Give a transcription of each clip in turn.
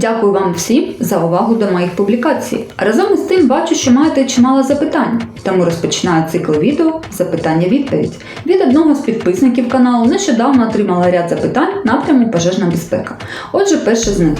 Дякую вам всім за увагу до моїх публікацій. Разом із тим бачу, що маєте чимало запитань, тому розпочинаю цикл відео запитання-відповідь. Від одного з підписників каналу нещодавно отримала ряд запитань напряму пожежна безпека. Отже, перше з них.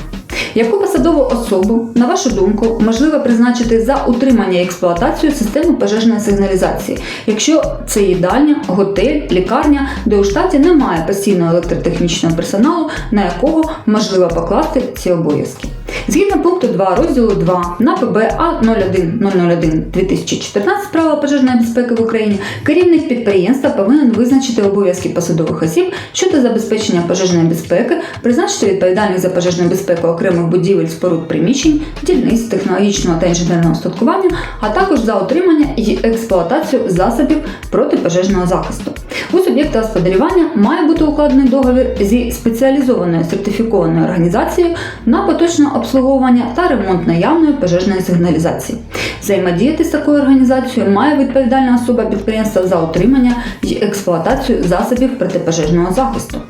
Яку посадову особу, на вашу думку, можливо призначити за утримання і експлуатацію системи пожежної сигналізації, якщо це їдальня, готель, лікарня, де у штаті немає постійного електротехнічного персоналу, на якого можливо покласти ці обов'язки? Згідно пункту 2 розділу 2 на ПБА 01 2014 правила пожежної безпеки в Україні керівник підприємства повинен визначити обов'язки посадових осіб щодо забезпечення пожежної безпеки, призначити відповідальних за пожежну безпеку окремих будівель, споруд приміщень, дільниць технологічного та інженерного устаткування, а також за отримання і експлуатацію засобів протипожежного захисту. У суб'єкта господарювання має бути укладений договір зі спеціалізованою сертифікованою організацією на поточне обслуговування та ремонт наявної пожежної сигналізації. Взаємодіяти з такою організацією має відповідальна особа підприємства за утримання і експлуатацію засобів протипожежного захисту.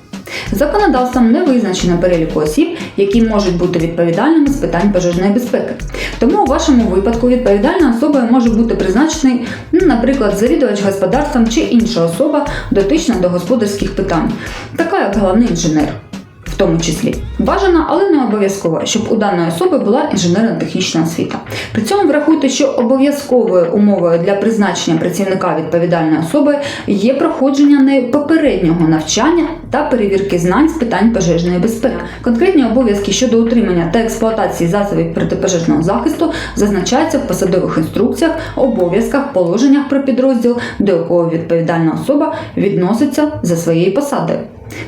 Законодавством не визначено переліку осіб, які можуть бути відповідальними з питань пожежної безпеки. Тому у вашому випадку відповідальною особою може бути призначений, ну, наприклад, завідувач господарством чи інша особа, дотична до господарських питань, така як головний інженер. В тому числі бажано, але не обов'язково, щоб у даної особи була інженерно-технічна освіта. При цьому врахуйте, що обов'язковою умовою для призначення працівника відповідальної особи є проходження нею попереднього навчання та перевірки знань з питань пожежної безпеки. Конкретні обов'язки щодо утримання та експлуатації засобів протипожежного захисту зазначаються в посадових інструкціях, обов'язках, положеннях про підрозділ, до якого відповідальна особа відноситься за своєю посадою.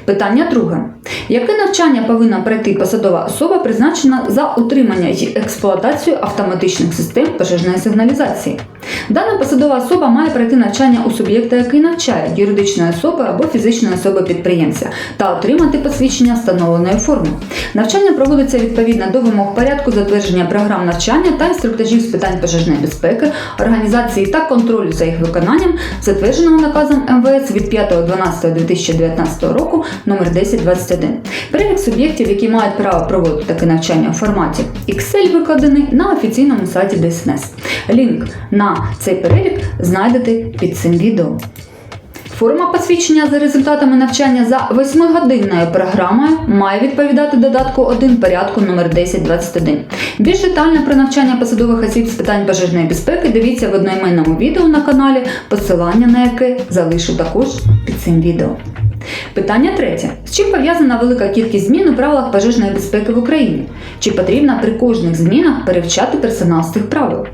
Питання друге. Яке навчання повинна пройти посадова особа, призначена за утримання і експлуатацію автоматичних систем пожежної сигналізації? Дана посадова особа має пройти навчання у суб'єкта, який навчає юридичної особи або фізичної особи підприємця, та отримати посвідчення встановленої форми. Навчання проводиться відповідно до вимог порядку затвердження програм навчання та інструктажів з питань пожежної безпеки, організації та контролю за їх виконанням, затвердженого наказом МВС від 5.12.2019 року номер 1021. Перелік суб'єктів, які мають право проводити таке навчання у форматі Excel, викладений на офіційному сайті ДСНС. Лінк на цей перелік знайдете під цим відео. Форма посвідчення за результатами навчання за 8-годинною програмою має відповідати додатку 1 порядку номер 1021. Більш детально про навчання посадових осіб з питань пожежної безпеки дивіться в одноіменному відео на каналі, посилання на яке залишу також під цим відео. Питання третє. З чим пов'язана велика кількість змін у правилах пожежної безпеки в Україні? Чи потрібно при кожних змінах перевчати персонал з цих правил?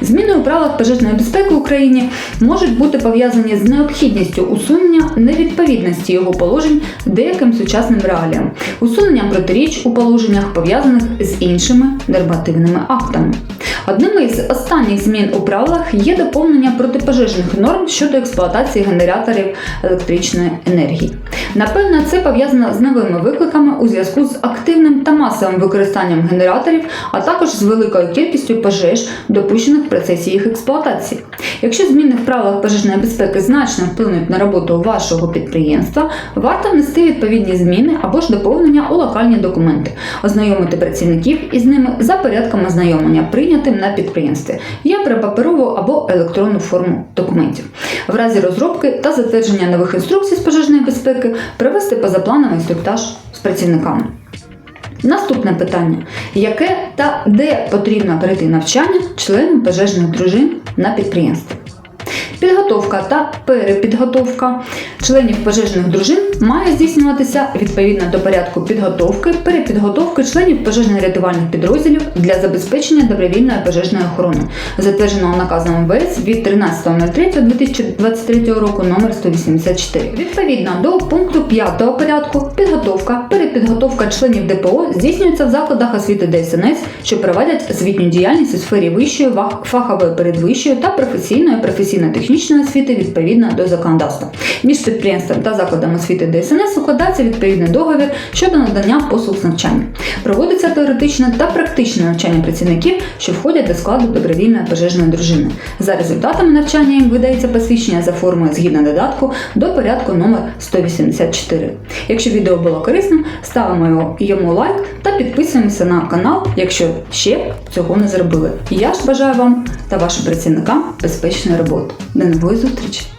Зміни у правилах пожежної безпеки в Україні можуть бути пов'язані з необхідністю усунення невідповідності його положень деяким сучасним реаліям, усуненням протиріч у положеннях, пов'язаних з іншими нормативними актами. Одним із останніх змін у правилах є доповнення протипожежних норм щодо експлуатації генераторів електричної енергії. Напевно, це пов'язано з новими викликами у зв'язку з активним та масовим використанням генераторів, а також з великою кількістю пожеж, допущених в процесі їх експлуатації. Якщо зміни в правилах пожежної безпеки значно вплинуть на роботу вашого підприємства, варто внести відповідні зміни або ж доповнення у локальні документи, ознайомити працівників із ними за порядком ознайомлення, прийнятим на підприємстві. Я про паперову або електронну форму документів. В разі розробки та затвердження нових інструкцій з пожежної безпеки провести позаплановий інструктаж з працівниками. Наступне питання: яке та де потрібно перейти навчання членам пожежних дружин на підприємстві? Підготовка та перепідготовка членів пожежних дружин має здійснюватися відповідно до порядку підготовки, перепідготовки членів пожежно-рятувальних підрозділів для забезпечення добровільної пожежної охорони, затвердженого наказом МВС від 13.03.2023 року номер 184. Відповідно до пункту 5 порядку, підготовка, перепідготовка членів ДПО здійснюється в закладах освіти ДСНС, що проводять звітню діяльність у сфері вищої, фахової передвищої та професійної професійно-технічної освіти відповідно до законодавства. Між підприємством та закладом освіти роботи ДСНС укладається відповідний договір щодо надання послуг з навчання. Проводиться теоретичне та практичне навчання працівників, що входять до складу добровільної пожежної дружини. За результатами навчання їм видається посвідчення за формою згідно додатку до порядку номер 184. Якщо відео було корисним, ставимо йому лайк та підписуємося на канал, якщо ще цього не зробили. Я ж бажаю вам та вашим працівникам безпечної роботи. До нової зустрічі!